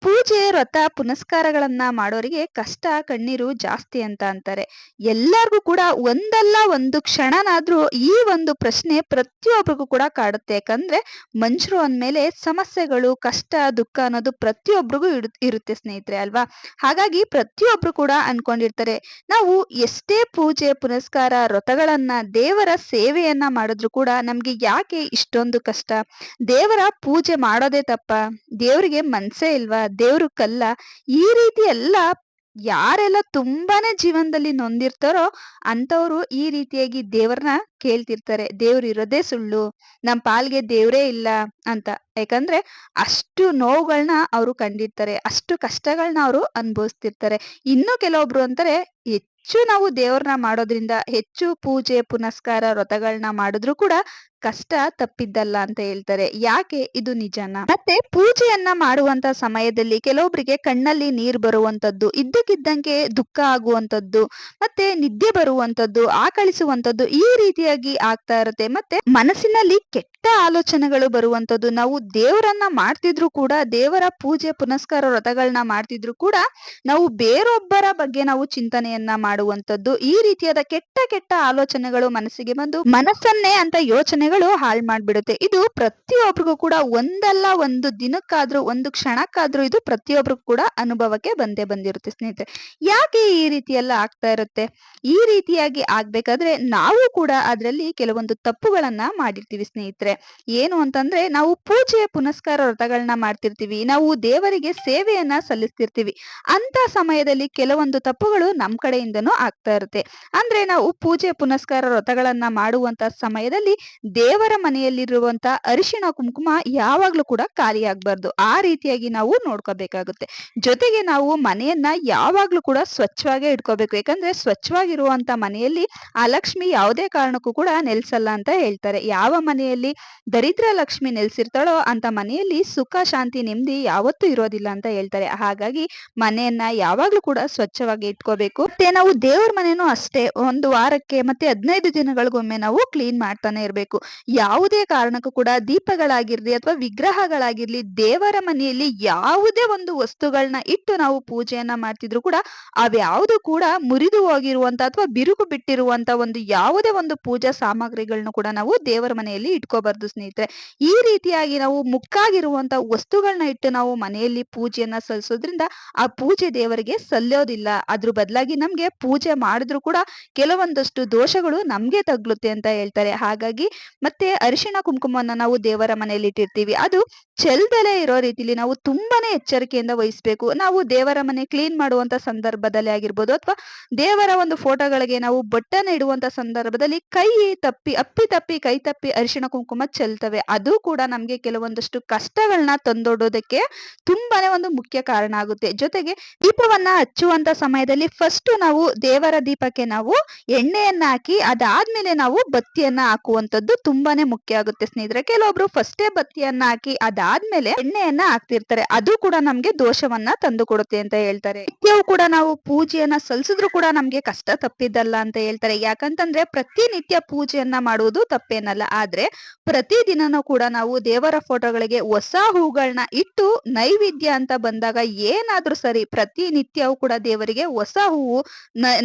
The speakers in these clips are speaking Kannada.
ಪೂಜೆ, ವ್ರತ, ಪುನಸ್ಕಾರಗಳನ್ನ ಮಾಡೋರಿಗೆ ಕಷ್ಟ, ಕಣ್ಣೀರು ಜಾಸ್ತಿ ಅಂತ ಅಂತಾರೆ. ಎಲ್ಲರಿಗೂ ಕೂಡ ಒಂದಲ್ಲ ಒಂದು ಕ್ಷಣನಾದ್ರೂ ಈ ಒಂದು ಪ್ರಶ್ನೆ ಪ್ರತಿಯೊಬ್ಬರಿಗೂ ಕೂಡ ಕಾಡುತ್ತೆ. ಯಾಕಂದ್ರೆ ಮನುಷ್ಯರು ಅಂದ್ಮೇಲೆ ಸಮಸ್ಯೆಗಳು, ಕಷ್ಟ, ದುಃಖ ಅನ್ನೋದು ಪ್ರತಿಯೊಬ್ಬರಿಗೂ ಇರುತ್ತೆ ಸ್ನೇಹಿತರೆ, ಅಲ್ವಾ? ಹಾಗಾಗಿ ಪ್ರತಿಯೊಬ್ರು ಕೂಡ ಅನ್ಕೊಂಡಿರ್ತಾರೆ ನಾವು ಎಷ್ಟೇ ಪೂಜೆ, ಪುನಸ್ಕಾರ, ವ್ರತಗಳನ್ನ ದೇವರ ಸೇವೆಯನ್ನ ಮಾಡಿದ್ರು ಕೂಡ ನಮ್ಗೆ ಯಾಕೆ ಇಷ್ಟೊಂದು ಕಷ್ಟ? ದೇವರ ಪೂಜೆ ಮಾಡೋದೇ ತಪ್ಪ. ದೇವರಿಗೆ ಮನ್ಸೇ ಇಲ್ವಾ? ದೇವ್ರು ಕಲ್ಲ ಈ ರೀತಿ ಎಲ್ಲ ಯಾರೆಲ್ಲ ತುಂಬಾನೇ ಜೀವನದಲ್ಲಿ ನೊಂದಿರ್ತಾರೋ ಅಂತವ್ರು ಈ ರೀತಿಯಾಗಿ ದೇವ್ರನ್ನ ಕೇಳ್ತಿರ್ತಾರೆ. ದೇವ್ರು ಇರೋದೇ ಸುಳ್ಳು, ನಮ್ ಪಾಲ್ಗೆ ದೇವ್ರೇ ಇಲ್ಲ ಅಂತ. ಯಾಕಂದ್ರೆ ಅಷ್ಟು ನೋವುಗಳನ್ನ ಅವರು ಕಂಡಿರ್ತಾರೆ, ಅಷ್ಟು ಕಷ್ಟಗಳನ್ನ ಅವರು ಅನುಭವಿಸ್ತಿರ್ತಾರೆ. ಇನ್ನು ಕೆಲವೊಬ್ರು ಅಂತಾರೆ, ಹೆಚ್ಚು ನಾವು ದೇವ್ರನ್ನ ಮಾಡೋದ್ರಿಂದ, ಹೆಚ್ಚು ಪೂಜೆ, ಪುನಸ್ಕಾರ ವ್ರತಗಳನ್ನ ಮಾಡಿದ್ರು ಕೂಡ ಕಷ್ಟ ತಪ್ಪಿದ್ದಲ್ಲ ಅಂತ ಹೇಳ್ತಾರೆ. ಯಾಕೆ ಇದು ನಿಜನ? ಮತ್ತೆ ಪೂಜೆಯನ್ನ ಮಾಡುವಂತ ಸಮಯದಲ್ಲಿ ಕೆಲವೊಬ್ಬರಿಗೆ ಕಣ್ಣಲ್ಲಿ ನೀರ್ ಬರುವಂತದ್ದು, ಇದ್ದಕ್ಕಿದ್ದಂಗೆ ದುಃಖ ಆಗುವಂತದ್ದು, ಮತ್ತೆ ನಿದ್ದೆ ಬರುವಂತದ್ದು, ಆಕಳಿಸುವಂತದ್ದು ಈ ರೀತಿಯಾಗಿ ಆಗ್ತಾ ಇರುತ್ತೆ. ಮತ್ತೆ ಮನಸ್ಸಿನಲ್ಲಿ ಕೆಟ್ಟ ಆಲೋಚನೆಗಳು ಬರುವಂತದ್ದು, ನಾವು ದೇವರನ್ನ ಮಾಡ್ತಿದ್ರು ಕೂಡ, ದೇವರ ಪೂಜೆ, ಪುನಸ್ಕಾರ ವ್ರತಗಳನ್ನ ಮಾಡ್ತಿದ್ರು ಕೂಡ, ನಾವು ಬೇರೊಬ್ಬರ ಬಗ್ಗೆ ನಾವು ಚಿಂತನೆಯನ್ನ ಮಾಡುವಂತದ್ದು, ಈ ರೀತಿಯಾದ ಕೆಟ್ಟ ಕೆಟ್ಟ ಆಲೋಚನೆಗಳು ಮನಸ್ಸಿಗೆ ಬಂದು, ಮನಸ್ಸನ್ನೇ ಅಂತ ಯೋಚನೆಗಳು ಹಾಳು ಮಾಡಿಬಿಡುತ್ತೆ. ಇದು ಪ್ರತಿಯೊಬ್ಬರಿಗೂ ಕೂಡ ಒಂದಲ್ಲ ಒಂದು ದಿನಕ್ಕಾದ್ರೂ, ಒಂದು ಕ್ಷಣಕ್ಕಾದ್ರೂ ಇದು ಪ್ರತಿಯೊಬ್ಬರಿಗೂ ಕೂಡ ಅನುಭವಕ್ಕೆ ಬಂದೇ ಬಂದಿರುತ್ತೆ ಸ್ನೇಹಿತರೆ. ಯಾಕೆ ಈ ರೀತಿ ಎಲ್ಲ ಆಗ್ತಾ ಇರುತ್ತೆ? ಈ ರೀತಿಯಾಗಿ ಆಗ್ಬೇಕಾದ್ರೆ ನಾವು ಕೂಡ ಅದರಲ್ಲಿ ಕೆಲವೊಂದು ತಪ್ಪುಗಳನ್ನ ಮಾಡಿರ್ತೀವಿ ಸ್ನೇಹಿತರೆ. ಏನು ಅಂತಂದ್ರೆ ನಾವು ಪೂಜೆ ಪುನಸ್ಕಾರ ವ್ರತಗಳನ್ನ ಮಾಡ್ತಿರ್ತೀವಿ. ನಾವು ದೇವರಿಗೆ ಸೇವೆಯನ್ನ ಸಲ್ಲಿಸ್ತಿರ್ತೀವಿ. ಅಂತ ಸಮಯದಲ್ಲಿ ಕೆಲವೊಂದು ತಪ್ಪುಗಳು ನಮ್ ಕಡೆಯಿಂದನೂ ಆಗ್ತಾ ಇರುತ್ತೆ. ಅಂದ್ರೆ ನಾವು ಪೂಜೆ ಪುನಸ್ಕಾರ ವ್ರತಗಳನ್ನ ಮಾಡುವಂತ ಸಮಯದಲ್ಲಿ ದೇವರ ಮನೆಯಲ್ಲಿರುವಂತ ಅರಿಶಿಣ ಕುಂಕುಮ ಯಾವಾಗ್ಲೂ ಕೂಡ ಖಾಲಿ ಆಗ್ಬಾರ್ದು ಆ ರೀತಿಯಾಗಿ ನಾವು ನೋಡ್ಕೋಬೇಕಾಗುತ್ತೆ. ಜೊತೆಗೆ ನಾವು ಮನೆಯನ್ನ ಯಾವಾಗ್ಲೂ ಕೂಡ ಸ್ವಚ್ಛವಾಗೇ ಇಟ್ಕೋಬೇಕು. ಯಾಕಂದ್ರೆ ಸ್ವಚ್ಛವಾಗಿರುವಂತ ಮನೆಯಲ್ಲಿ ಆ ಲಕ್ಷ್ಮಿ ಯಾವುದೇ ಕಾರಣಕ್ಕೂ ಕೂಡ ನೆಲೆಸಲ್ಲ ಅಂತ ಹೇಳ್ತಾರೆ. ಯಾವ ಮನೆಯಲ್ಲಿ ದರಿದ್ರ ಲಕ್ಷ್ಮಿ ನೆಲೆಸಿರ್ತಾಳೋ ಅಂತ ಮನೆಯಲ್ಲಿ ಸುಖ, ಶಾಂತಿ, ನೆಮ್ಮದಿ ಯಾವತ್ತೂ ಇರೋದಿಲ್ಲ ಅಂತ ಹೇಳ್ತಾರೆ. ಹಾಗಾಗಿ ಮನೆಯನ್ನ ಯಾವಾಗ್ಲೂ ಕೂಡ ಸ್ವಚ್ಛವಾಗಿ ಇಟ್ಕೋಬೇಕು. ಮತ್ತೆ ನಾವು ದೇವ್ರ ಮನೆನೂ ಅಷ್ಟೇ. ಒಂದು ವಾರಕ್ಕೆ ಮತ್ತೆ ಹದಿನೈದು ದಿನಗಳಿಗೊಮ್ಮೆ ನಾವು ಕ್ಲೀನ್ ಮಾಡ್ತಾನೆ ಇರ್ಬೇಕು. ಯಾವುದೇ ಕಾರಣಕ್ಕೂ ಕೂಡ ದೀಪಗಳಾಗಿರ್ಲಿ ಅಥವಾ ವಿಗ್ರಹಗಳಾಗಿರ್ಲಿ ದೇವರ ಮನೆಯಲ್ಲಿ ಯಾವುದೇ ಒಂದು ವಸ್ತುಗಳನ್ನ ಇಟ್ಟು ನಾವು ಪೂಜೆಯನ್ನ ಮಾಡ್ತಿದ್ರು ಕೂಡ ಅವ್ಯಾವುದು ಕೂಡ ಮುರಿದು ಹೋಗಿರುವಂತ ಅಥವಾ ಬಿರುಕು ಬಿಟ್ಟಿರುವಂತ ಒಂದು ಯಾವುದೇ ಒಂದು ಪೂಜಾ ಸಾಮಗ್ರಿಗಳನ್ನ ಕೂಡ ನಾವು ದೇವರ ಮನೆಯಲ್ಲಿ ಇಟ್ಕೋಬಾರ್ದು ಸ್ನೇಹಿತರೆ. ಈ ರೀತಿಯಾಗಿ ನಾವು ಮುಕ್ಕಾಗಿರುವಂತ ವಸ್ತುಗಳನ್ನ ಇಟ್ಟು ನಾವು ಮನೆಯಲ್ಲಿ ಪೂಜೆಯನ್ನ ಸಲ್ಲಿಸೋದ್ರಿಂದ ಆ ಪೂಜೆ ದೇವರಿಗೆ ಸಲ್ಲೋದಿಲ್ಲ. ಅದ್ರ ಬದಲಾಗಿ ನಮ್ಗೆ ಪೂಜೆ ಮಾಡಿದ್ರು ಕೂಡ ಕೆಲವೊಂದಷ್ಟು ದೋಷಗಳು ನಮ್ಗೆ ತಗ್ಲುತ್ತೆ ಅಂತ ಹೇಳ್ತಾರೆ. ಹಾಗಾಗಿ ಮತ್ತೆ ಅರಿಶಿಣ ಕುಂಕುಮವನ್ನು ನಾವು ದೇವರ ಮನೆಯಲ್ಲಿ ಇಟ್ಟಿರ್ತೀವಿ. ಅದು ಚೆಲ್ದಲೆ ಇರೋ ರೀತಿಲಿ ನಾವು ತುಂಬಾನೇ ಎಚ್ಚರಿಕೆಯಿಂದ ವಹಿಸ್ಬೇಕು. ನಾವು ದೇವರ ಮನೆ ಕ್ಲೀನ್ ಮಾಡುವಂತ ಸಂದರ್ಭದಲ್ಲಿ ಆಗಿರ್ಬೋದು ಅಥವಾ ದೇವರ ಒಂದು ಫೋಟೋಗಳಿಗೆ ನಾವು ಬಟ್ಟನ ಇಡುವಂತ ಸಂದರ್ಭದಲ್ಲಿ ಕೈ ತಪ್ಪಿ, ಅಪ್ಪಿ ತಪ್ಪಿ, ಕೈ ತಪ್ಪಿ ಅರಿಶಿಣ ಕುಂಕುಮ ಚೆಲ್ತವೆ. ಅದು ಕೂಡ ನಮ್ಗೆ ಕೆಲವೊಂದಷ್ಟು ಕಷ್ಟಗಳನ್ನ ತಂದೊಡೋದಕ್ಕೆ ತುಂಬಾನೇ ಒಂದು ಮುಖ್ಯ ಕಾರಣ ಆಗುತ್ತೆ. ಜೊತೆಗೆ ದೀಪವನ್ನ ಹಚ್ಚುವಂತ ಸಮಯದಲ್ಲಿ ಫಸ್ಟ್ ನಾವು ದೇವರ ದೀಪಕ್ಕೆ ನಾವು ಎಣ್ಣೆಯನ್ನ ಹಾಕಿ ಅದಾದ್ಮೇಲೆ ನಾವು ಬತ್ತಿಯನ್ನ ಹಾಕುವಂತದ್ದು ತುಂಬಾನೇ ಮುಖ್ಯ ಆಗುತ್ತೆ ಸ್ನೇಹಿತರೆ. ಕೆಲವೊಬ್ರು ಫಸ್ಟೇ ಬತ್ತಿಯನ್ನ ಹಾಕಿ ಅದಾದ್ಮೇಲೆ ಎಣ್ಣೆಯನ್ನ ಹಾಕ್ತಿರ್ತಾರೆ. ಅದು ಕೂಡ ನಮ್ಗೆ ದೋಷವನ್ನ ತಂದು ಕೊಡುತ್ತೆ ಅಂತ ಹೇಳ್ತಾರೆ. ನಿತ್ಯವೂ ಕೂಡ ನಾವು ಪೂಜೆಯನ್ನ ಸಲ್ಸಿದ್ರು ಕೂಡ ನಮ್ಗೆ ಕಷ್ಟ ತಪ್ಪಿದ್ದಲ್ಲ ಅಂತ ಹೇಳ್ತಾರೆ. ಯಾಕಂತಂದ್ರೆ ಪ್ರತಿನಿತ್ಯ ಪೂಜೆಯನ್ನ ಮಾಡುವುದು ತಪ್ಪೇನಲ್ಲ. ಆದ್ರೆ ಪ್ರತಿದಿನನೂ ಕೂಡ ನಾವು ದೇವರ ಫೋಟೋಗಳಿಗೆ ಹೊಸ ಹೂಗಳನ್ನ ಇಟ್ಟು ನೈವೇದ್ಯ ಅಂತ ಬಂದಾಗ ಏನಾದ್ರೂ ಸರಿ ಪ್ರತಿನಿತ್ಯವೂ ಕೂಡ ದೇವರಿಗೆ ಹೊಸ ಹೂವು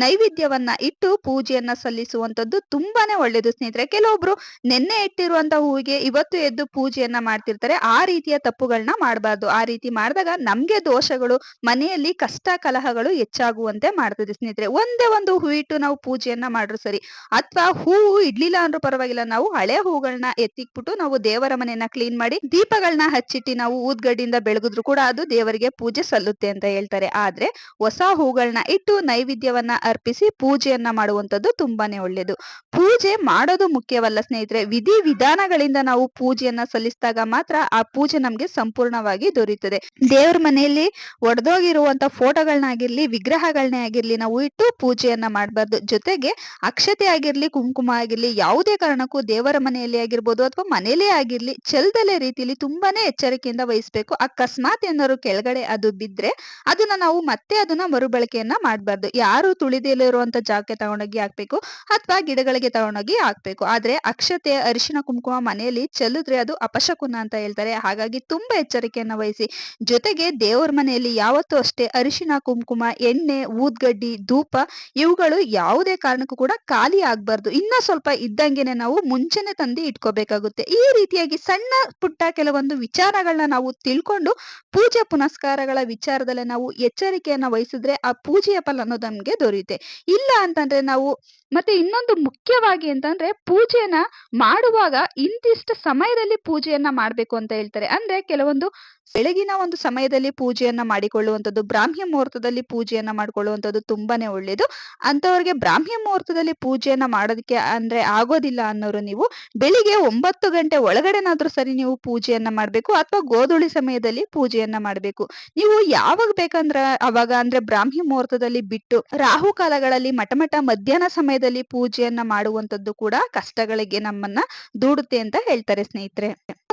ನೈವೇದ್ಯವನ್ನ ಇಟ್ಟು ಪೂಜೆಯನ್ನ ಸಲ್ಲಿಸುವಂತದ್ದು ತುಂಬಾನೇ ಒಳ್ಳೇದು ಸ್ನೇಹಿತರೆ. ಕೆಲವೊಬ್ರು ನೆನ್ನೆ ಇಟ್ಟಿರುವಂತ ಹೂವಿಗೆ ಇವತ್ತು ಎದ್ದು ಪೂಜೆಯನ್ನ ಮಾಡ್ತಿರ್ತಾರೆ. ಆ ರೀತಿಯ ತಪ್ಪುಗಳನ್ನ ಮಾಡಬಾರ್ದು. ಆ ರೀತಿ ಮಾಡಿದಾಗ ನಮ್ಗೆ ದೋಷಗಳು, ಮನೆಯಲ್ಲಿ ಕಷ್ಟ ಕಲಹಗಳು ಹೆಚ್ಚಾಗುವಂತೆ ಮಾಡ್ತದೆ ಸ್ನೇಹಿತರೆ. ಒಂದೇ ಒಂದು ಹೂ ಇಟ್ಟು ನಾವು ಪೂಜೆಯನ್ನ ಮಾಡ್ರು ಸರಿ. ಅಥವಾ ಹೂವು ಇಡ್ಲಿಲ್ಲ ಅಂದ್ರು ಪರವಾಗಿಲ್ಲ. ನಾವು ಹಳೆ ಹೂಗಳನ್ನ ಎತ್ತಿಕ್ಬಿಟ್ಟು ನಾವು ದೇವರ ಮನೆಯನ್ನ ಕ್ಲೀನ್ ಮಾಡಿ ದೀಪಗಳನ್ನ ಹಚ್ಚಿಟ್ಟು ನಾವು ಊದ್ಗಡ್ಡಿಯಿಂದ ಬೆಳಗಿದ್ರು ಕೂಡ ಅದು ದೇವರಿಗೆ ಪೂಜೆ ಸಲ್ಲುತ್ತೆ ಅಂತ ಹೇಳ್ತಾರೆ. ಆದ್ರೆ ಹೊಸ ಹೂಗಳನ್ನ ಇಟ್ಟು ನೈವೇದ್ಯವನ್ನ ಅರ್ಪಿಸಿ ಪೂಜೆಯನ್ನ ಮಾಡುವಂತದ್ದು ತುಂಬಾನೇ ಒಳ್ಳೇದು. ಪೂಜೆ ಮಾಡೋದು ಮುಖ್ಯವಲ್ಲ ಸ್ನೇಹಿತರೆ. ವಿಧಿ ವಿಧಾನಗಳಿಂದ ನಾವು ಪೂಜೆಯನ್ನ ಸಲ್ಲಿಸಿದಾಗ ಮಾತ್ರ ಆ ಪೂಜೆ ನಮ್ಗೆ ಸಂಪೂರ್ಣವಾಗಿ ದೊರೆಯುತ್ತದೆ. ದೇವ್ರ ಮನೆಯಲ್ಲಿ ಒಡೆದೋಗಿರುವಂತ ಫೋಟೋಗಳನ್ನಾಗಿರ್ಲಿ ವಿಗ್ರಹಗಳನ್ನೇ ಆಗಿರ್ಲಿ, ನಾವು ಇಟ್ಟು ಪೂಜೆಯನ್ನ ಮಾಡಬಾರ್ದು. ಜೊತೆಗೆ ಅಕ್ಷತೆ ಆಗಿರ್ಲಿ, ಕುಂಕುಮ ಆಗಿರ್ಲಿ, ಯಾವುದೇ ಕಾರಣಕ್ಕೂ ದೇವರ ಮನೆಯಲ್ಲಿ ಆಗಿರ್ಬೋದು ಅಥವಾ ಮನೆಯಲ್ಲೇ ಆಗಿರ್ಲಿ, ಚೆಲ್ದಲೆ ರೀತಿಯಲ್ಲಿ ತುಂಬಾನೇ ಎಚ್ಚರಿಕೆಯಿಂದ ವಹಿಸ್ಬೇಕು. ಅಕಸ್ಮಾತ್ ಏನಾದ್ರು ಕೆಳಗಡೆ ಅದು ಬಿದ್ರೆ ಅದನ್ನ ನಾವು ಮತ್ತೆ ಅದನ್ನ ಮರುಬಳಕೆಯನ್ನ ಮಾಡಬಾರ್ದು. ಯಾರು ತುಳಿದೇಲಿರುವಂತ ಜಾಗಕ್ಕೆ ತಗೊಂಡೋಗಿ ಹಾಕ್ಬೇಕು ಅಥವಾ ಗಿಡಗಳಿಗೆ ತಗೊಂಡೋಗಿ ಹಾಕ್ಬೇಕು. ಆದ್ರೆ ಅಕ್ಷತೆ ಅಷ್ಟೇ ಅರಿಶಿನ ಕುಂಕುಮ ಮನೆಯಲ್ಲಿ ಚೆಲ್ಲಿದ್ರೆ ಅದು ಅಪಶಕುನ ಅಂತ ಹೇಳ್ತಾರೆ. ಹಾಗಾಗಿ ತುಂಬಾ ಎಚ್ಚರಿಕೆಯನ್ನ ವಹಿಸಿ. ಜೊತೆಗೆ ದೇವರ ಮನೆಯಲ್ಲಿ ಯಾವತ್ತೂ ಅಷ್ಟೇ ಅರಿಶಿನ, ಕುಂಕುಮ, ಎಣ್ಣೆ, ಊದ್ಗಡ್ಡಿ, ಧೂಪ ಇವುಗಳು ಯಾವುದೇ ಕಾರಣಕ್ಕೂ ಕೂಡ ಖಾಲಿ ಆಗ್ಬಾರ್ದು. ಇನ್ನ ಸ್ವಲ್ಪ ಇದ್ದಂಗೆನೆ ನಾವು ಮುಂಚೆನೆ ತಂದು ಇಟ್ಕೋಬೇಕಾಗುತ್ತೆ. ಈ ರೀತಿಯಾಗಿ ಸಣ್ಣ ಪುಟ್ಟ ಕೆಲವೊಂದು ವಿಚಾರಗಳನ್ನ ನಾವು ತಿಳ್ಕೊಂಡು ಪೂಜೆ, ಪುನಸ್ಕಾರಗಳ ವಿಚಾರದಲ್ಲಿ ನಾವು ಎಚ್ಚರಿಕೆಯನ್ನ ವಹಿಸಿದ್ರೆ ಆ ಪೂಜೆಯ ಫಲ ಅನ್ನೋದು ನಮ್ಗೆ ದೊರೆಯುತ್ತೆ. ಇಲ್ಲ ಅಂತಂದ್ರೆ ನಾವು ಮತ್ತೆ ಇನ್ನೊಂದು ಮುಖ್ಯವಾಗಿ ಅಂತಂದ್ರೆ ಪೂಜೆನ ಮಾಡುವಾಗ ಇಂತಿಷ್ಟು ಸಮಯದಲ್ಲಿ ಪೂಜೆಯನ್ನ ಮಾಡಬೇಕು ಅಂತ ಹೇಳ್ತಾರೆ. ಅಂದ್ರೆ ಕೆಲವೊಂದು ಬೆಳಗಿನ ಒಂದು ಸಮಯದಲ್ಲಿ ಪೂಜೆಯನ್ನ ಮಾಡಿಕೊಳ್ಳುವಂಥದ್ದು, ಬ್ರಾಹ್ಮಿ ಮುಹೂರ್ತದಲ್ಲಿ ಪೂಜೆಯನ್ನ ಮಾಡಿಕೊಳ್ಳುವಂಥದ್ದು ತುಂಬಾನೇ ಒಳ್ಳೇದು. ಅಂತವ್ರಿಗೆ ಬ್ರಾಹ್ಮಿ ಮುಹೂರ್ತದಲ್ಲಿ ಪೂಜೆಯನ್ನ ಮಾಡೋದಕ್ಕೆ ಅಂದ್ರೆ ಆಗೋದಿಲ್ಲ ಅನ್ನೋರು ನೀವು ಬೆಳಿಗ್ಗೆ ಒಂಬತ್ತು ಗಂಟೆ ಒಳಗಡೆನಾದ್ರೂ ಸರಿ ನೀವು ಪೂಜೆಯನ್ನ ಮಾಡ್ಬೇಕು ಅಥವಾ ಗೋಧುಳಿ ಸಮಯದಲ್ಲಿ ಪೂಜೆಯನ್ನ ಮಾಡ್ಬೇಕು. ನೀವು ಯಾವಾಗ ಬೇಕಂದ್ರ ಅವಾಗ ಅಂದ್ರೆ ಬ್ರಾಹ್ಮಿ ಮುಹೂರ್ತದಲ್ಲಿ ಬಿಟ್ಟು ರಾಹು ಕಾಲಗಳಲ್ಲಿ ಮಟಮಟ ಮಧ್ಯಾಹ್ನ ಸಮಯದಲ್ಲಿ ಪೂಜೆಯನ್ನ ಮಾಡುವಂತದ್ದು ಕೂಡ ಕಷ್ಟಗಳಿಗೆ ನಮ್ಮನ್ನ ದೂಡುತ್ತೆ ಅಂತ ಹೇಳ್ತಾರೆ ಸ್ನೇಹಿತರೆ.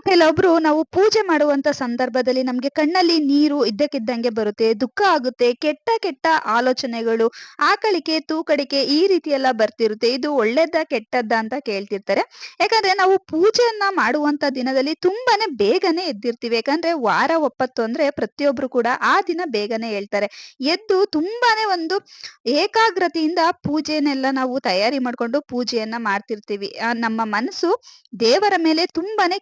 ಕೆಲವೊಬ್ರು ನಾವು ಪೂಜೆ ಮಾಡುವಂತ ಸಂದರ್ಭದಲ್ಲಿ ನಮ್ಗೆ ಕಣ್ಣಲ್ಲಿ ನೀರು ಇದ್ದಕ್ಕಿದ್ದಂಗೆ ಬರುತ್ತೆ, ದುಃಖ ಆಗುತ್ತೆ, ಕೆಟ್ಟ ಕೆಟ್ಟ ಆಲೋಚನೆಗಳು, ಆಕಳಿಕೆ, ತೂಕಡಿಕೆ ಈ ರೀತಿ ಎಲ್ಲ ಬರ್ತಿರುತ್ತೆ. ಇದು ಒಳ್ಳೇದ ಕೆಟ್ಟದ್ದ ಅಂತ ಕೇಳ್ತಿರ್ತಾರೆ. ಯಾಕಂದ್ರೆ ನಾವು ಪೂಜೆಯನ್ನ ಮಾಡುವಂತ ದಿನದಲ್ಲಿ ತುಂಬಾನೇ ಬೇಗನೆ ಎದ್ದಿರ್ತೀವಿ. ಯಾಕಂದ್ರೆ ವಾರ ಒಪ್ಪತ್ತು ಅಂದ್ರೆ ಪ್ರತಿಯೊಬ್ರು ಕೂಡ ಆ ದಿನ ಬೇಗನೆ ಹೇಳ್ತಾರೆ ಎದ್ದು ತುಂಬಾನೇ ಒಂದು ಏಕಾಗ್ರತೆಯಿಂದ ಪೂಜೆನೆಲ್ಲ ನಾವು ತಯಾರಿ ಮಾಡ್ಕೊಂಡು ಪೂಜೆಯನ್ನ ಮಾಡ್ತಿರ್ತೀವಿ. ನಮ್ಮ ಮನಸ್ಸು ದೇವರ ಮೇಲೆ ತುಂಬಾನೇ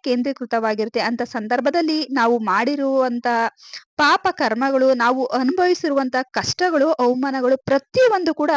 ಕೇಂದ್ರೀಕೃತವಾಗಿರುತ್ತೆ ಅಂತ ಸಂದರ್ಭದಲ್ಲಿ ನಾವು ಮಾಡಿರುವಂತ ಪಾಪ ಕರ್ಮಗಳು, ನಾವು ಅನುಭವಿಸಿರುವಂತ ಕಷ್ಟಗಳು, ಅವಮಾನಗಳು ಪ್ರತಿಯೊಂದು ಕೂಡ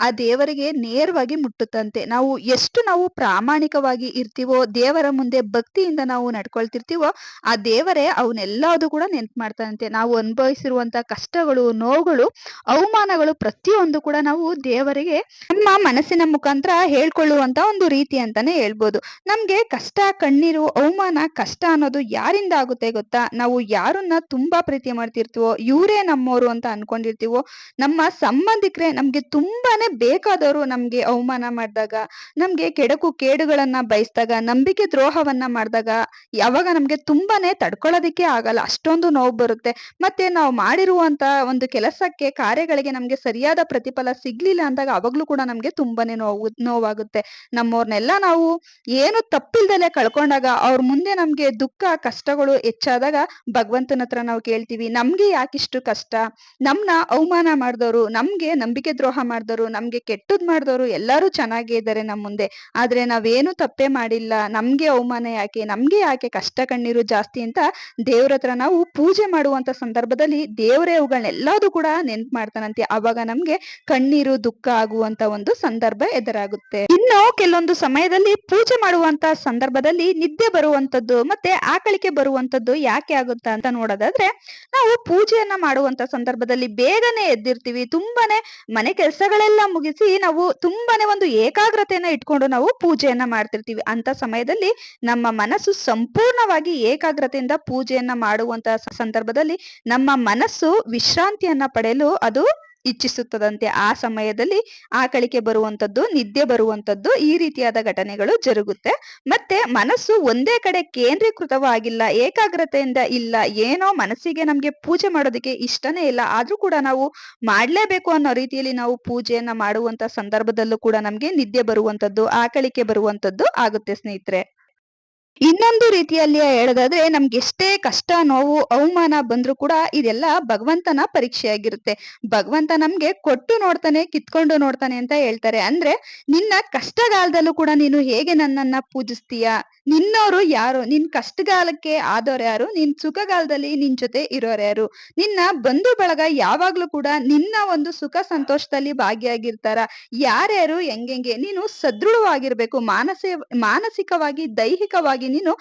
ಆ ದೇವರಿಗೆ ನೇರವಾಗಿ ಮುಟ್ಟುತ್ತಂತೆ. ನಾವು ಎಷ್ಟು ನಾವು ಪ್ರಾಮಾಣಿಕವಾಗಿ ಇರ್ತೀವೋ, ದೇವರ ಮುಂದೆ ಭಕ್ತಿಯಿಂದ ನಾವು ನಡ್ಕೊಳ್ತಿರ್ತೀವೋ, ಆ ದೇವರೇ ಅವನ್ನೆಲ್ಲದು ಕೂಡ ನೆನ್ಪು ಮಾಡ್ತಾನಂತೆ. ನಾವು ಅನುಭವಿಸಿರುವಂತ ಕಷ್ಟಗಳು, ನೋವುಗಳು, ಅವಮಾನಗಳು ಪ್ರತಿಯೊಂದು ಕೂಡ ನಾವು ದೇವರಿಗೆ ನಮ್ಮ ಮನಸ್ಸಿನ ಮುಖಾಂತರ ಹೇಳ್ಕೊಳ್ಳುವಂತ ಒಂದು ರೀತಿ ಅಂತಾನೆ ಹೇಳ್ಬೋದು. ನಮ್ಗೆ ಕಷ್ಟ, ಕಣ್ಣೀರು, ಅವಮಾನ, ಕಷ್ಟ ಅನ್ನೋದು ಯಾರಿಂದ ಆಗುತ್ತೆ ಗೊತ್ತಾ? ನಾವು ಯಾರನ್ನ ತುಂಬಾ ಮಾಡ್ತಿರ್ತೀವೋ, ಇವರೇ ನಮ್ಮೋರು ಅಂತ ಅನ್ಕೊಂಡಿರ್ತೀವೋ, ನಮ್ಮ ಸಂಬಂಧಿಕರೇ ನಮ್ಗೆ ತುಂಬಾನೇ ಬೇಕಾದವರು ನಮ್ಗೆ ಅವಮಾನ ಮಾಡಿದಾಗ, ನಮ್ಗೆ ಕೆಡಕು ಕೇಡುಗಳನ್ನ ಬಯಸಿದಾಗ, ನಂಬಿಕೆ ದ್ರೋಹವನ್ನ ಮಾಡಿದಾಗ, ಯಾವಾಗ ನಮ್ಗೆ ತುಂಬಾನೇ ತಡ್ಕೊಳ್ಳೋದಿಕ್ಕೆ ಆಗಲ್ಲ. ಅಷ್ಟೊಂದು ನೋವು ಬರುತ್ತೆ. ಮತ್ತೆ ನಾವು ಮಾಡಿರುವಂತ ಒಂದು ಕೆಲಸಕ್ಕೆ ಕಾರ್ಯಗಳಿಗೆ ನಮ್ಗೆ ಸರಿಯಾದ ಪ್ರತಿಫಲ ಸಿಗ್ಲಿಲ್ಲ ಅಂದಾಗ ಅವಾಗ್ಲೂ ಕೂಡ ನಮ್ಗೆ ತುಂಬಾನೇ ನೋವು, ನೋವಾಗುತ್ತೆ. ನಮ್ಮವ್ರನ್ನೆಲ್ಲ ನಾವು ಏನು ತಪ್ಪಿಲ್ದಲೆ ಕಳ್ಕೊಂಡಾಗ ಅವ್ರ ಮುಂದೆ ನಮ್ಗೆ ದುಃಖ, ಕಷ್ಟಗಳು ಹೆಚ್ಚಾದಾಗ ಭಗವಂತನ ಹತ್ರ ನಾವು ಕೇಳ್ತೀವಿ. ನಮ್ಗೆ ಯಾಕಿಷ್ಟು ಕಷ್ಟ? ನಮ್ನ ಅವಮಾನ ಮಾಡಿದವರು ನಮ್ಗೆ ನಂಬಿಕೆ ದ್ರೋಹ ಮಾಡಿದವರು ನಮ್ಗೆ ಕೆಟ್ಟದ್ ಮಾಡಿದವರು ಎಲ್ಲಾರು ಚೆನ್ನಾಗೇ ಇದ್ದಾರೆ ನಮ್ಮ ಮುಂದೆ. ಆದ್ರೆ ನಾವೇನು ತಪ್ಪೇ ಮಾಡಿಲ್ಲ. ನಮ್ಗೆ ಅವಮಾನ ಯಾಕೆ? ನಮ್ಗೆ ಯಾಕೆ ಕಷ್ಟ ಕಣ್ಣೀರು ಜಾಸ್ತಿ ಅಂತ ದೇವ್ರ ಹತ್ರ ನಾವು ಪೂಜೆ ಮಾಡುವಂತ ಸಂದರ್ಭದಲ್ಲಿ ದೇವರೇ ಅವುಗಳನ್ನೆಲ್ಲದೂ ಕೂಡ ನೆನ್ಪ್ ಮಾಡ್ತಾನಂತೆ. ಅವಾಗ ನಮ್ಗೆ ಕಣ್ಣೀರು ದುಃಖ ಆಗುವಂತ ಒಂದು ಸಂದರ್ಭ ಎದುರಾಗುತ್ತೆ. ಇನ್ನು ಕೆಲವೊಂದು ಸಮಯದಲ್ಲಿ ಪೂಜೆ ಮಾಡುವಂತ ಸಂದರ್ಭದಲ್ಲಿ ನಿದ್ದೆ ಬರುವಂತದ್ದು ಮತ್ತೆ ಆಕಳಿಕೆ ಬರುವಂತದ್ದು ಯಾಕೆ ಆಗುತ್ತಾ ಅಂತ ನೋಡೋದಾದ್ರೆ ನಾವು ಪೂಜೆಯನ್ನ ಮಾಡುವಂತ ಸಂದರ್ಭದಲ್ಲಿ ಬೇಗನೆ ಎದ್ದಿರ್ತೀವಿ. ತುಂಬಾನೇ ಮನೆ ಕೆಲಸಗಳೆಲ್ಲ ಮುಗಿಸಿ ನಾವು ತುಂಬಾನೇ ಒಂದು ಏಕಾಗ್ರತೆಯನ್ನ ಇಟ್ಕೊಂಡು ನಾವು ಪೂಜೆಯನ್ನ ಮಾಡ್ತಿರ್ತೀವಿ. ಅಂತ ಸಮಯದಲ್ಲಿ ನಮ್ಮ ಮನಸ್ಸು ಸಂಪೂರ್ಣವಾಗಿ ಏಕಾಗ್ರತೆಯಿಂದ ಪೂಜೆಯನ್ನ ಮಾಡುವಂತ ಸಂದರ್ಭದಲ್ಲಿ ನಮ್ಮ ಮನಸ್ಸು ವಿಶ್ರಾಂತಿಯನ್ನ ಪಡೆಯಲು ಅದು ಇಚ್ಛಿಸುತ್ತದಂತೆ ಆ ಸಮಯದಲ್ಲಿ ಆಕಳಿಕೆ ಬರುವಂತದ್ದು, ನಿದ್ದೆ ಬರುವಂತದ್ದು ಈ ರೀತಿಯಾದ ಘಟನೆಗಳು ಜರುಗುತ್ತೆ. ಮತ್ತೆ ಮನಸ್ಸು ಒಂದೇ ಕಡೆ ಕೇಂದ್ರೀಕೃತವಾಗಿಲ್ಲ, ಏಕಾಗ್ರತೆಯಿಂದ ಇಲ್ಲ, ಏನೋ ಮನಸ್ಸಿಗೆ ನಮ್ಗೆ ಪೂಜೆ ಮಾಡೋದಕ್ಕೆ ಇಷ್ಟನೇ ಇಲ್ಲ, ಆದ್ರೂ ಕೂಡ ನಾವು ಮಾಡ್ಲೇಬೇಕು ಅನ್ನೋ ರೀತಿಯಲ್ಲಿ ನಾವು ಪೂಜೆಯನ್ನ ಮಾಡುವಂತ ಸಂದರ್ಭದಲ್ಲೂ ಕೂಡ ನಮ್ಗೆ ನಿದ್ದೆ ಬರುವಂತದ್ದು, ಆಕಳಿಕೆ ಬರುವಂತದ್ದು ಆಗುತ್ತೆ ಸ್ನೇಹಿತರೆ. ಇನ್ನೊಂದು ರೀತಿಯಲ್ಲಿ ಹೇಳೋದಾದ್ರೆ ನಮ್ಗೆ ಎಷ್ಟೇ ಕಷ್ಟ, ನೋವು, ಅವಮಾನ ಬಂದ್ರು ಕೂಡ ಇದೆಲ್ಲ ಭಗವಂತನ ಪರೀಕ್ಷೆಯಾಗಿರುತ್ತೆ. ಭಗವಂತ ನಮ್ಗೆ ಕೊಟ್ಟು ನೋಡ್ತಾನೆ, ಕಿತ್ಕೊಂಡು ನೋಡ್ತಾನೆ ಅಂತ ಹೇಳ್ತಾರೆ. ಅಂದ್ರೆ ನಿನ್ನ ಕಷ್ಟಗಾಲದಲ್ಲೂ ಕೂಡ ನೀನು ಹೇಗೆ ನನ್ನನ್ನ ಪೂಜಿಸ್ತೀಯ? ನಿನ್ನವರು ಯಾರು? ನಿನ್ ಕಷ್ಟಗಾಲಕ್ಕೆ ಆದವ್ರು ಯಾರು? ನಿನ್ ಸುಖಗಾಲದಲ್ಲಿ ನಿನ್ ಜೊತೆ ಇರೋರು ಯಾರು? ನಿನ್ನ ಬಂಧು ಬಳಗ ಯಾವಾಗ್ಲೂ ಕೂಡ ನಿನ್ನ ಒಂದು ಸುಖ ಸಂತೋಷದಲ್ಲಿ ಭಾಗಿಯಾಗಿರ್ತಾರ. ಯಾರ್ಯಾರು, ಹೆಂಗೆಂಗೆ? ನೀನು ಸದೃಢವಾಗಿರ್ಬೇಕು. ಮಾನಸ ಮಾನಸಿಕವಾಗಿ, ದೈಹಿಕವಾಗಿ ನೀನು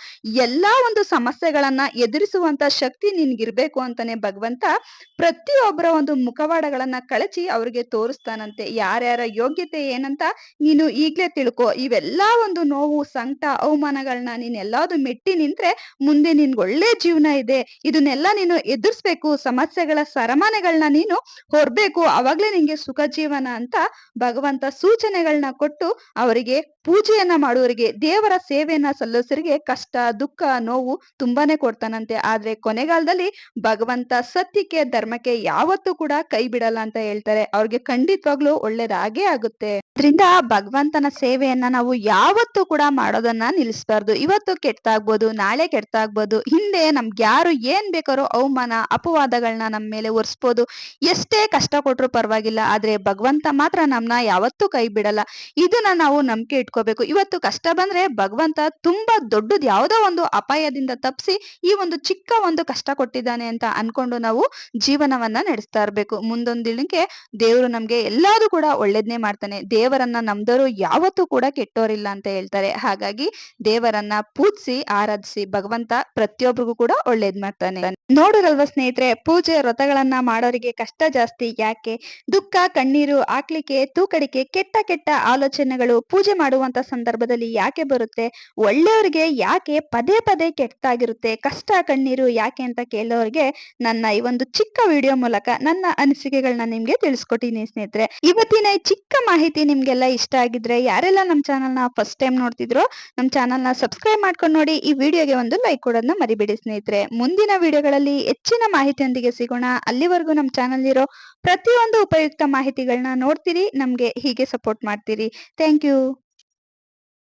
ಎಲ್ಲಾ ಒಂದು ಸಮಸ್ಯೆಗಳನ್ನ ಎದುರಿಸುವಂತ ಶಕ್ತಿ ನಿನ್ಗಿರ್ಬೇಕು ಅಂತಾನೆ ಭಗವಂತ ಪ್ರತಿಯೊಬ್ಬರ ಒಂದು ಮುಖವಾಡಗಳನ್ನ ಕಳಚಿ ಅವ್ರಿಗೆ ತೋರಿಸ್ತಾನಂತೆ. ಯಾರ್ಯಾರ ಯೋಗ್ಯತೆ ಏನಂತ ನೀನು ಈಗ್ಲೇ ತಿಳ್ಕೊ. ಇವೆಲ್ಲಾ ಒಂದು ನೋವು, ಸಂಕಟ ಅವಮಾನಗಳನ್ನ ನೀನ್ ಮೆಟ್ಟಿ ನಿಂತ್ರೆ ಮುಂದೆ ನಿನ್ಗೆ ಒಳ್ಳೆ ಜೀವನ ಇದೆ. ಇದನ್ನೆಲ್ಲ ನೀನು ಎದುರಿಸ್ಬೇಕು. ಸಮಸ್ಯೆಗಳ ಸರಮಾನೆಗಳನ್ನ ನೀನು ಹೊರಬೇಕು ಅವಾಗ್ಲೇ ನಿಂಗೆ ಸುಖ ಜೀವನ ಅಂತ ಭಗವಂತ ಸೂಚನೆಗಳನ್ನ ಕೊಟ್ಟು ಅವರಿಗೆ ಪೂಜೆಯನ್ನ ಮಾಡುವವರಿಗೆ ದೇವರ ಸೇವೆಯನ್ನ ಸಲ್ಲಿಸರಿಗೆ ಕಷ್ಟ, ದುಃಖ, ನೋವು ತುಂಬಾನೇ ಕೊಡ್ತಾನಂತೆ. ಆದ್ರೆ ಕೊನೆಗಾಲದಲ್ಲಿ ಭಗವಂತ ಸತ್ಯಕ್ಕೆ, ಧರ್ಮಕ್ಕೆ ಯಾವತ್ತೂ ಕೂಡ ಕೈ ಬಿಡಲ್ಲ ಅಂತ ಹೇಳ್ತಾರೆ. ಅವ್ರಿಗೆ ಖಂಡಿತವಾಗ್ಲೂ ಒಳ್ಳೇದಾಗೇ ಆಗುತ್ತೆ. ಅದರಿಂದ ಭಗವಂತನ ಸೇವೆಯನ್ನ ನಾವು ಯಾವತ್ತೂ ಕೂಡ ಮಾಡೋದನ್ನ ನಿಲ್ಲಿಸಬಾರ್ದು. ಇವತ್ತು ಕೆಟ್ಟಾಗ್ಬೋದು ನಾಳೆ ಕೆಟ್ಟಾಗ್ಬೋದು ಹಿಂದೆ ನಮ್ಗೆ ಯಾರು ಏನ್ ಬೇಕಾರೋ ಅವಮಾನ ಅಪವಾದಗಳನ್ನ ನಮ್ಮ ಮೇಲೆ ಒರೆಸ್ಬೋದು, ಎಷ್ಟೇ ಕಷ್ಟ ಕೊಟ್ರು ಪರವಾಗಿಲ್ಲ. ಆದ್ರೆ ಭಗವಂತ ಮಾತ್ರ ನಮ್ನ ಯಾವತ್ತೂ ಕೈ ಬಿಡಲ್ಲ. ಇದನ್ನ ನಾವು ನಂಬಿಕೆ ಇಟ್ಕೋಬೇಕು. ಇವತ್ತು ಕಷ್ಟ ಬಂದ್ರೆ ಭಗವಂತ ತುಂಬಾ ದೊಡ್ಡದ್ ಯಾವ್ದೋ ಒಂದು ಅಪಾಯದಿಂದ ತಪ್ಪಿಸಿ ಈ ಒಂದು ಚಿಕ್ಕ ಒಂದು ಕಷ್ಟ ಕೊಟ್ಟಿದ್ದಾನೆ ಅಂತ ಅನ್ಕೊಂಡು ನಾವು ಜೀವನವನ್ನ ನಡೆಸ್ತಾ ಇರ್ಬೇಕು. ಮುಂದೊಂದ್ ದಿನಕ್ಕೆ ದೇವರು ನಮ್ಗೆ ಎಲ್ಲಾದ್ರು ಕೂಡ ಒಳ್ಳೇದ್ನೇ ಮಾಡ್ತಾನೆ. ದೇವರನ್ನ ನಮ್ದವರು ಯಾವತ್ತೂ ಕೂಡ ಕೆಟ್ಟೋರಿಲ್ಲ ಅಂತ ಹೇಳ್ತಾರೆ. ಹಾಗಾಗಿ ದೇವರನ್ನ ಪೂಜಿಸಿ, ಆರಾಧಿಸಿ, ಭಗವಂತ ಪ್ರತಿಯೊಬ್ಬರಿಗೂ ಕೂಡ ಒಳ್ಳೇದ್ ಮಾಡ್ತಾನೆ. ನೋಡಿರಲ್ವ ಸ್ನೇಹಿತರೆ, ಪೂಜೆ ವ್ರತಗಳನ್ನ ಮಾಡೋರಿಗೆ ಕಷ್ಟ ಜಾಸ್ತಿ. ಯಾಕೆ? ದುಃಖ, ಕಣ್ಣೀರು ಹಾಕ್ಲಿಕ್ಕೆ, ತೂಕಡಿಕೆ, ಕೆಟ್ಟ ಕೆಟ್ಟ ಆಲೋಚನೆಗಳು ಪೂಜೆ ಮಾಡುವಂತ ಸಂದರ್ಭದಲ್ಲಿ ಯಾಕೆ ಬರುತ್ತೆ? ಒಳ್ಳೆಯವರಿಗೆ ಯಾಕೆ ಪದೇ ಪದೇ ಕೆಟ್ಟಾಗಿರುತ್ತೆ ಕಷ್ಟ ಕಣ್ಣೀರು ಯಾಕೆ ಅಂತ ಕೇಳೋರಿಗೆ ನನ್ನ ಈ ಒಂದು ಚಿಕ್ಕ ವಿಡಿಯೋ ಮೂಲಕ ನನ್ನ ಅನಿಸಿಕೆಗಳನ್ನ ನಿಮ್ಗೆ ತಿಳಿಸ್ಕೊಟ್ಟಿನಿ ಸ್ನೇಹಿತರೆ. ಇವತ್ತಿನ ಚಿಕ್ಕ ಮಾಹಿತಿ ನಿಮ್ಗೆಲ್ಲ ಇಷ್ಟ ಆಗಿದ್ರೆ ಯಾರೆಲ್ಲ ನಮ್ಮ ಚಾನಲ್ನ ಫಸ್ಟ್ ಟೈಮ್ ನೋಡ್ತಿದ್ರು ನಮ್ಮ ಚಾನಲ್ನ ಸಬ್ಸ್ಕ್ರೈಬ್ ಮಾಡ್ಕೊಂಡು ನೋಡಿ ಈ ವಿಡಿಯೋಗೆ ಒಂದು ಲೈಕ್ ಕೊಡೋದನ್ನ ಮರಿಬೇಡಿ ಸ್ನೇಹಿತರೆ. ಮುಂದಿನ ವಿಡಿಯೋಗಳಲ್ಲಿ ಹೆಚ್ಚಿನ ಮಾಹಿತಿಯೊಂದಿಗೆ ಸಿಗೋಣ. ಅಲ್ಲಿವರೆಗೂ ನಮ್ಮ ಚಾನಲ್ ಇರೋ ಪ್ರತಿಯೊಂದು ಉಪಯುಕ್ತ ಮಾಹಿತಿಗಳನ್ನ ನೋಡ್ತೀರಿ, ನಮ್ಗೆ ಹೀಗೆ ಸಪೋರ್ಟ್ ಮಾಡ್ತೀರಿ. Thank you.